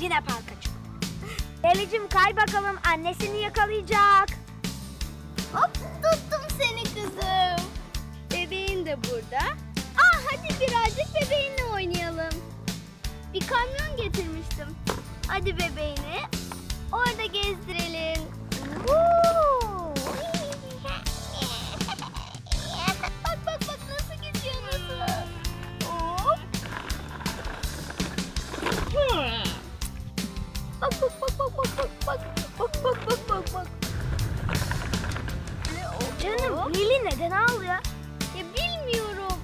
yine parka çık. Elicim kay bakalım annesini yakalayacak. Hop tuttum seni kızım. Bebeğin de burada. Aa hadi birazcık bebeğinle oynayalım. Bir kamyon getirmiştim. Hadi bebeğini orada gezdirelim. Canım Lili neden ağlıyor? Ya bilmiyorum.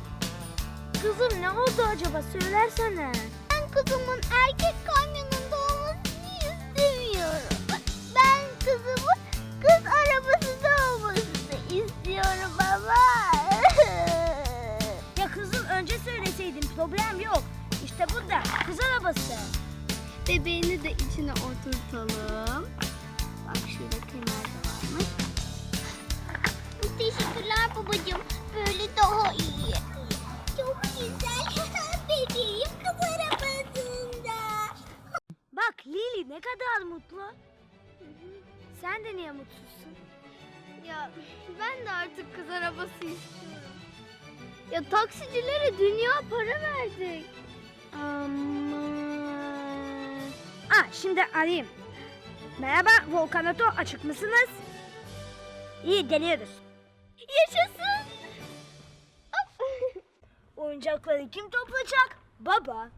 Kızım ne oldu acaba söylersene. Ben kızımın erkek kamyonunda olmasını istemiyorum. Ben kızımın kız arabasında olmasını istiyorum baba. Ya kızım önce söyleseydin problem yok. İşte burada kız arabası. Bebeğini de içine oturtalım. Bak şurada kenarda varmış. Teşekkürler babacığım. Böyle daha iyi. Çok güzel. Bebeğim kız arabasında. Bak Lili ne kadar mutlu. Sen de niye mutsuzsun? Ya ben de artık kız arabası istiyorum. Ya taksicilere dünya para verdik. Aman. Ah şimdi arayayım. Merhaba Volkanato açık mısınız? İyi geliyoruz. Yaşasın. Oyuncakları kim toplayacak? Baba.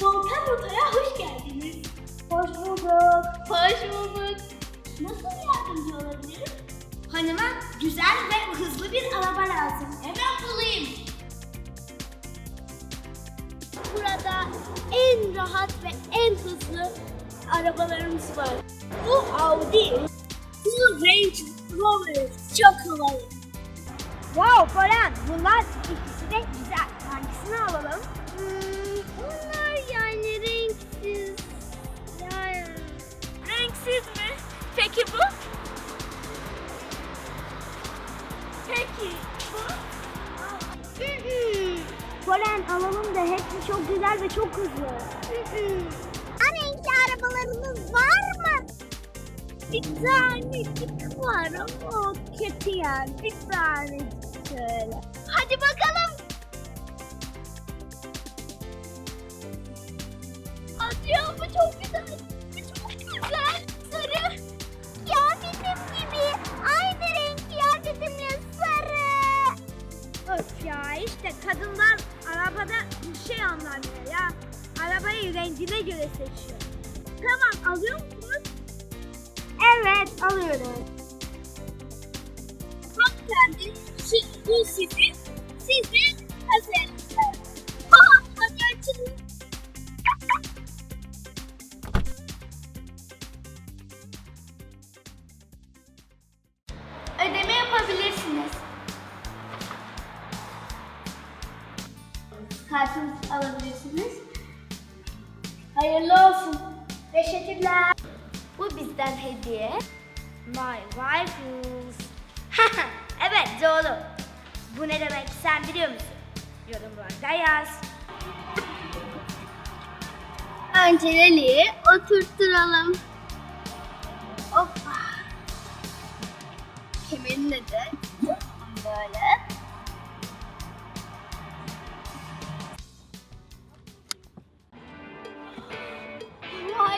Volkan Rota'ya hoş geldiniz. Hoş bulduk. Hoş bulduk. Nasıl yardımcı olabilirim? Hanıma güzel ve hızlı bir araba lazım. Hemen bulayım. Burada en rahat ve en hızlı arabalarımız var. Bu Audi. Bu Range Rover çok havalı. Wow falan. Bunlar ikisi de güzel. Hangisini alalım? Hmm, bunlar yani renksiz. Yani Renksiz mi? Peki bu? Polen alalım da hepsi çok güzel ve çok hızlı. Mm-mm. renkli arabalarınız var mı? Bir tanecik var ama o kötü yani. Bir tanecik şöyle. Hadi bakalım. Adrian bu çok güzel. Bu çok güzel. Sarı. Kıyafetim gibi. Aynı renk kıyafetimle sarı. Öf ya işte kadınlar arabada bir şey anlamıyor ya. Arabayı rengine göre seçiyor. Tamam alıyor musunuz? Evet alıyoruz. Hanımefendi, şu, bu sizin. Siz de Kartınızı alabilirsiniz. Hayırlı olsun. Teşekkürler. Bu bizden hediye. My rifles. evet doğru. Bu ne demek sen biliyor musun? Yorumlarda yaz. Önce Leli'yi oturtturalım. Hoppa. Kemerine de böyle.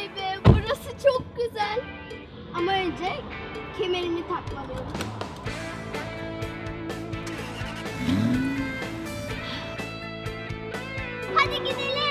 Vay be burası çok güzel. Ama önce kemerini takmalıyım. Hadi gidelim.